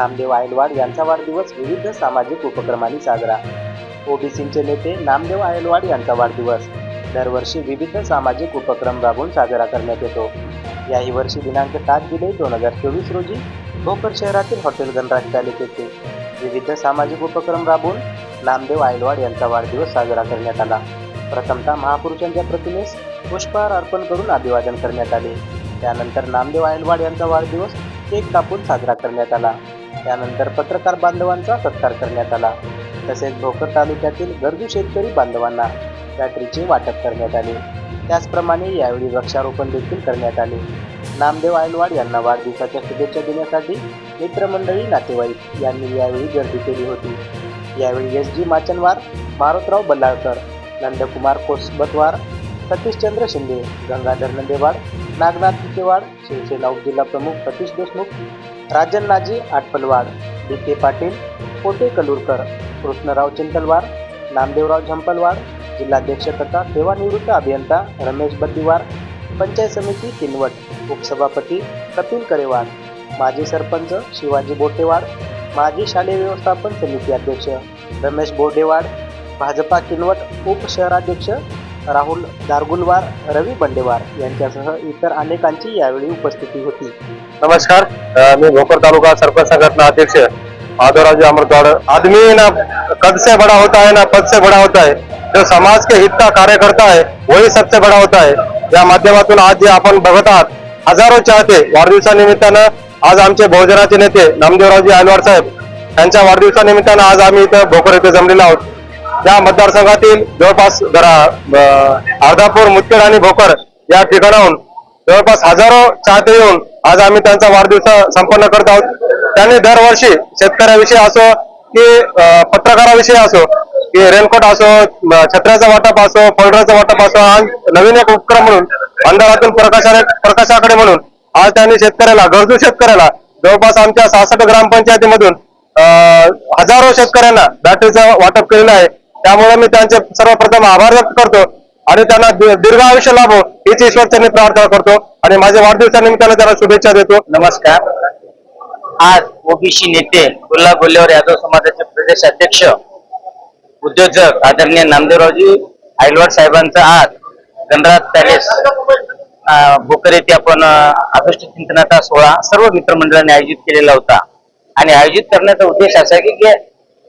नामदेव आयलवाड यांचा वाढदिवस विविध सामाजिक उपक्रमांनी साजरा. ओबीसींचे नेते नामदेव आयलवाड यांचा वाढदिवस. दरवर्षी विविध सामाजिक उपक्रम राबवून साजरा करण्यात येतो. याही वर्षी दिनांक सात जुलै दोन हजार चोवीस रोजी भोकर शहरातील हॉटेल गणराज पॅलेस येथे विविध सामाजिक उपक्रम राबवून नामदेव आयलवाड यांचा वाढदिवस साजरा करण्यात आला. प्रथमतः महापुरुषांच्या प्रतिमेस पुष्पहार अर्पण करून अभिवादन करण्यात आले. त्यानंतर नामदेव आयलवाड यांचा वाढदिवस केक कापून साजरा करण्यात आला. त्यानंतर पत्रकार बांधवांचा सत्कार करण्यात आला. तसेच भोकर तालुक्यातील गरजू शेतकरी बांधवांना बॅटरीचे वाटप करण्यात आले. त्याचप्रमाणे यावेळी वृक्षारोपण देखील करण्यात आले. नामदेव आयलवाड यांना वाढदिवसाच्या शुभेच्छा देण्यासाठी मित्रमंडळी नातेवाईक यांनी यावेळी गर्दी केली होती. यावेळी एस जी माचनवार मारुतराव बल्लाळकर नंदकुमार कोसबतवार सतीशचंद्र शिंदे गंगाधर नंदेवाड नागनाथ तिकेवाड शिवसेना उपजिल्हा प्रमुख सतीश देशमुख राजनराजी आटपलवाड डी के पाटील पोटे कलूरकर कृष्णराव चिंतलवार नामदेवराव झंपलवाड जिल्हाध्यक्ष तथा सेवानिवृत्त अभियंता रमेश बद्दीवार पंचायत समिती किनवट उपसभापती कपिल करेवाड माजी सरपंच शिवाजी बोटेवाड माजी शालेय व्यवस्थापन समिती अध्यक्ष रमेश बोर्डेवाड भाजपा किनवट उपशहराध्यक्ष राहुल दारगुलवार रवी बंडेवार यांच्यासह इतर अनेकांची यावेळी उपस्थिती होती. नमस्कार. अ, मैं भोकर तालुका सरपंच संघटना अध्यक्ष माधवराज अमृतवाड़. आदमी ना कद से बड़ा होता है ना पद से बड़ा होता है जो समाज के हित का कार्य करता है वही सबसे बड़ा होता है. या माध्यमातून आज जे आपण बघत आहात हजारो चाहते वाढदिवसानिमित्तानं आज आमचे बहुजनाचे नेते नामदेवरावजी आयलवाड साहेब यांच्या वाढदिवसानिमित्तानं आज आम्ही इथं भोकर इथे जमलेलो आहोत. या मतदारसंघातील जवळपास जरा अर्धापूर मुदखेड आणि भोकर या ठिकाणाहून जवळपास हजारो चाहते येऊन आज आम्ही त्यांचा वाढदिवस संपन्न करत आहोत. त्यांनी दरवर्षी शेतकऱ्याविषयी असो की पत्रकाराविषयी असो की रेनकोट असो छत्र्याचा वाटप असो फोल्डरचा वाटप असो आज नवीन एक उपक्रम म्हणून अंधारातून प्रकाशा प्रकाशाकडे म्हणून आज त्यांनी शेतकऱ्याला गरजू शेतकऱ्याला जवळपास आमच्या सहासष्ट ग्रामपंचायतीमधून अं, हजारो शेतकऱ्यांना बॅटरीचं वाटप केलेलं आहे. त्यामुळे मी त्यांचे सर्वप्रथम आभार व्यक्त करतो आणि त्यांना दीर्घ आयुष्य लाभो हीच ईश्वरचरणी प्रार्थना करतो आणि माझ्या वाढदिवसानिमित्ताने त्यांना शुभेच्छा देतो. नमस्कार. आज ओबीसी नेते गुल्हा गोल्हेवर यादव समाजाचे प्रदेश अध्यक्ष उद्योजक आदरणीय नामदेवरावजी आयलवाड साहेबांचा आज गणराज पॅलेस भोकर येथे आपण आदृष्ट चिंतनाचा सोहळा सर्व मित्रमंडळांनी आयोजित केलेला होता. आणि आयोजित करण्याचा उद्देश असा आहे की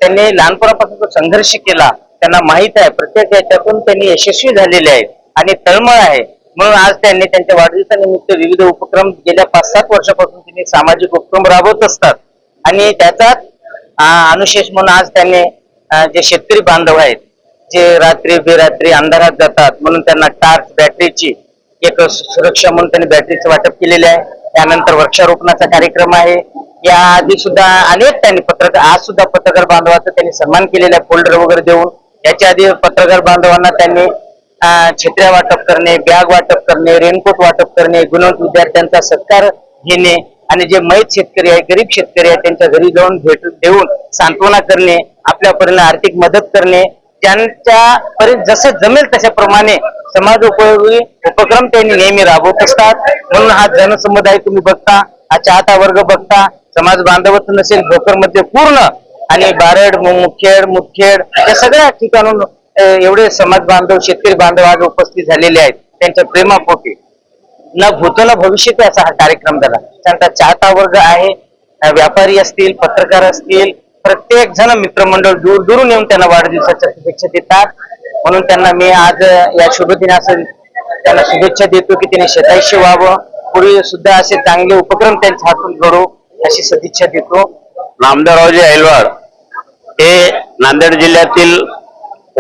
त्यांनी लहानपणापासून संघर्ष केला त्यांना माहीत आहे प्रत्येक याच्यातून त्यांनी यशस्वी झालेले आहेत आणि तळमळ आहे. म्हणून आज त्यांनी त्यांच्या वाढदिवसानिमित्त विविध उपक्रम गेल्या पाच सात वर्षापासून त्यांनी सामाजिक उपक्रम राबवत असतात. आणि त्याचाच अनुशेष म्हणून आज त्यांनी जे शेतकरी बांधव आहेत जे रात्री बेरात्री अंधारात जातात म्हणून त्यांना टार्च बॅटरीची एक सुरक्षा म्हणून त्यांनी बॅटरीचं वाटप केलेले आहे. त्यानंतर वृक्षारोपणाचा कार्यक्रम आहे. या आधी सुद्धा अनेक त्यांनी पत्रकार आज सुद्धा पत्रकार बांधवाचा त्यांनी सन्मान केलेला आहे फोल्डर वगैरे देऊन. याच्या आधी पत्रकार बांधवांना त्यांनी छत्र्या वाटप करणे बॅग वाटप करणे रेनकोट वाटप करणे गुणवंत विद्यार्थ्यांचा सत्कार घेणे आणि जे मैत शेतकरी आहे गरीब शेतकरी आहे त्यांच्या घरी जाऊन भेट देऊन सांत्वना करणे आपल्या आर्थिक मदत करणे. त्यांच्या परी जसं जमेल तशाप्रमाणे समाज उपयोगी उपक्रम त्यांनी नेहमी राबवत असतात. म्हणून हा जनसमुदाय तुम्ही बघता हा चाहता वर्ग बघता. समाज बांधवच नसेल भोकरमध्ये पूर्ण आणि बारड मु- मुखेड मुखेड या सगळ्या ठिकाणून एवढे समाज बांधव शेतकरी बांधव आज उपस्थित झालेले आहेत. त्यांच्या प्रेमापोटी. न भूतो न भविष्यात असा हा कार्यक्रम झाला. त्यांचा चाहता वर्ग आहे व्यापारी असतील पत्रकार असतील प्रत्येक जण मित्रमंडळ दूर दूरून येऊन त्यांना वाढदिवसाच्या शुभेच्छा देतात. म्हणून त्यांना मी आज या शुभदिनी असं त्यांना शुभेच्छा देतो की त्यांनी शेताशी व्हावं. पुढे सुद्धा असे चांगले उपक्रम त्यांच्या हातून घडू. अशी सदिच्छा देतो. नामदाररावजी ऐलवाड हे नांदेड जिल्ह्यातील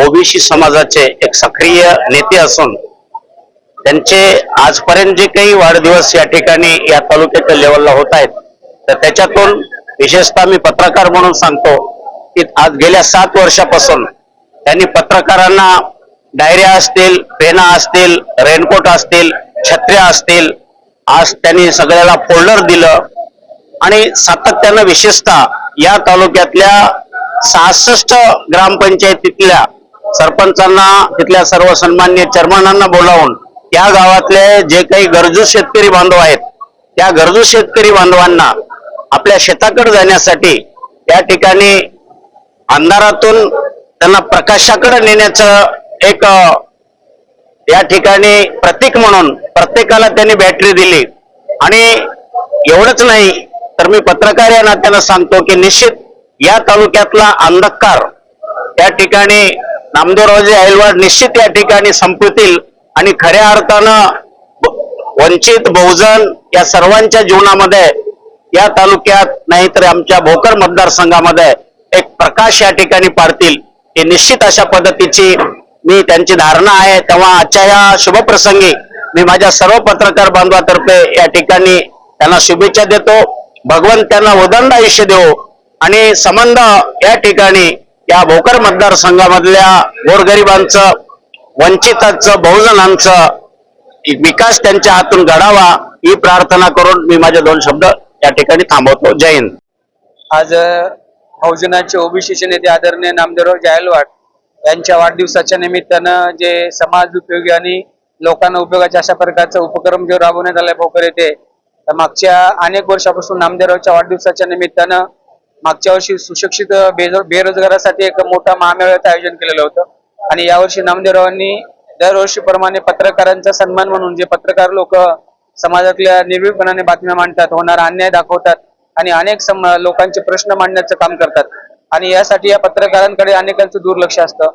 ओबीसी समाजाचे एक सक्रिय नेते असून त्यांचे आजपर्यंत जे काही वाढदिवस या ठिकाणी या तालुक्याच्या लेवलला होत आहेत तर त्याच्यातून विशेषतः मी पत्रकार म्हणून सांगतो की आज गेल्या सात वर्षापासून त्यांनी पत्रकारांना डायऱ्या असतील पेना असतील रेनकोट असतील छत्र्या असतील आज त्यांनी सगळ्याला फोल्डर दिलं. आणि सातत्यानं विशेषतः या तालुक्यातल्या सहासष्ट ग्रामपंचायतीतल्या सरपंचांना तिथल्या सर्व सन्मान्य चेअरमनांना बोलावून या गावातले जे काही गरजू शेतकरी बांधव आहेत त्या गरजू शेतकरी बांधवांना आपल्या शेताकडे जाण्यासाठी त्या ठिकाणी अंधारातून त्यांना प्रकाशाकडे नेण्याचं एक या ठिकाणी प्रतीक म्हणून प्रत्येकाला त्यांनी बॅटरी दिली. आणि एवढंच नाही तर मी पत्रकार या नात्यानं सांगतो की निश्चित या तालुक्यातला अंधकार या ठिकाणी नामदेवरावजी अहिलवाड निश्चित या ठिकाणी संपतील आणि खऱ्या अर्थानं वंचित बहुजन या सर्वांच्या जीवनामध्ये या तालुक्यात नाहीतर आमच्या भोकर मतदारसंघामध्ये एक प्रकाश या ठिकाणी पाडतील. हे निश्चित अशा पद्धतीची मी त्यांची धारणा आहे. तेव्हा आजच्या या शुभप्रसंगी मी माझ्या सर्व पत्रकार बांधवातर्फे या ठिकाणी त्यांना शुभेच्छा देतो. भगवंत त्यांना उदंड आयुष्य देव आणि संबंध या ठिकाणी या भोकर मतदारसंघामधल्या गोरगरिबांचं वंचितांचं बहुजनांचं विकास त्यांच्या हातून घडावा ही प्रार्थना करून मी माझे दोन शब्द या ठिकाणी थांबवतो. जय हिंद. आज बहुजनाचे ओबीसीचे नेते आदरणीय नामदेवराव जायलवाड यांच्या वाढदिवसाच्या निमित्तानं जे समाज उपयोगी आणि लोकांना उपयोगाच्या अशा प्रकारचा उपक्रम जो राबवण्यात आला भोकर येथे तर मागच्या अनेक वर्षापासून नामदेवरावच्या वाढदिवसाच्या निमित्तानं मागच्या वर्षी सुशिक्षित बेरोजगारासाठी एक मोठा महामेळाव्याचं आयोजन केलेलं होतं. आणि यावर्षी नामदेवरावांनी दरवर्षीप्रमाणे पत्रकारांचा सन्मान म्हणून जे पत्रकार लोक समाजातल्या निर्भीडपणाने बातम्या मांडतात होणारा अन्याय दाखवतात आणि अनेक सम लोकांचे प्रश्न मांडण्याचं काम करतात. आणि यासाठी या पत्रकारांकडे अनेकांचं दुर्लक्ष असतं.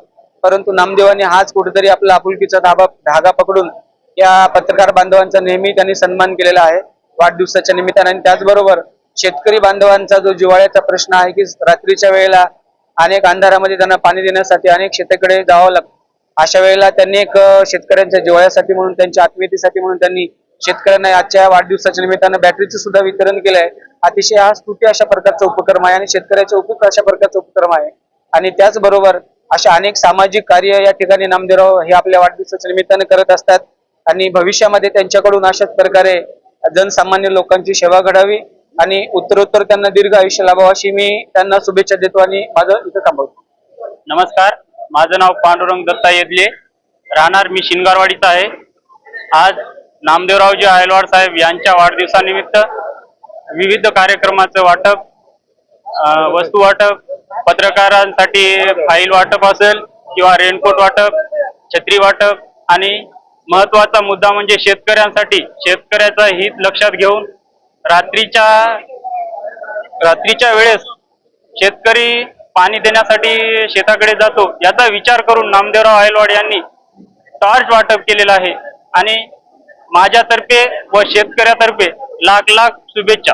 परंतु नामदेवांनी हाच कुठेतरी आपला आपुलकीचा धाबा धागा पकडून या पत्रकार बांधवांचा नेहमी त्यांनी सन्मान केलेला आहे. वाढदिवसाच्या निमित्ताने. आणि त्याचबरोबर शेतकरी बांधवांचा जो जिव्हाळ्याचा प्रश्न आहे की रात्रीच्या वेळेला अनेक अंधारामध्ये त्यांना पाणी देण्यासाठी अनेक शेताकडे जावं लागतं. अशा वेळेला त्यांनी एक शेतकऱ्यांच्या जिवाळ्यासाठी म्हणून त्यांच्या आत्मीयतेसाठी म्हणून त्यांनी शेतकऱ्यांना आजच्या वाढदिवसाच्या निमित्तानं बॅटरीचं सुद्धा वितरण केलंय. अतिशय हा स्तुती अशा प्रकारचा उपक्रम आहे आणि शेतकऱ्याच्या उपयुक्त अशा प्रकारचा उपक्रम आहे. आणि त्याचबरोबर अशा अनेक सामाजिक कार्य या ठिकाणी नामदेवराव हे आपल्या वाढदिवसाच्या निमित्तानं करत असतात. आणि भविष्यामध्ये त्यांच्याकडून अशाच प्रकारे जनसामान्य लोकांची सेवा घडावी आणि उत्तरोत्तर त्यांना दीर्घ आयुष्य लाभावं अशी मी त्यांना शुभेच्छा देतो आणि माझं इथं थांबवतो. नमस्कार माझं नाव पांडुरंग दत्ता येदले राहणार मी शिंगारवाडीचा आहे. आज नामदेवरावजी आयलवाड साहेब यांच्या वाढदिवसानिमित्त विविध कार्यक्रमाचं वाटप वस्तू वाटप पत्रकारांसाठी फाईल वाटप असेल किंवा रेनकोट वाटप छत्री वाटप आणि महत्त्वाचा मुद्दा म्हणजे शेतकऱ्यांसाठी. शेतकऱ्याचा हित लक्षात घेऊन रात्रीच्या रात्रीच्या वेळेस शेतकरी पाणी देण्यासाठी शेताकडे जातो याचा विचार करून नामदेवराव आयलवाड यांनी टॉर्च वाटप केलेला आहे. आणि माझ्यातर्फे व शेतकऱ्यातर्फे लाख लाख शुभेच्छा.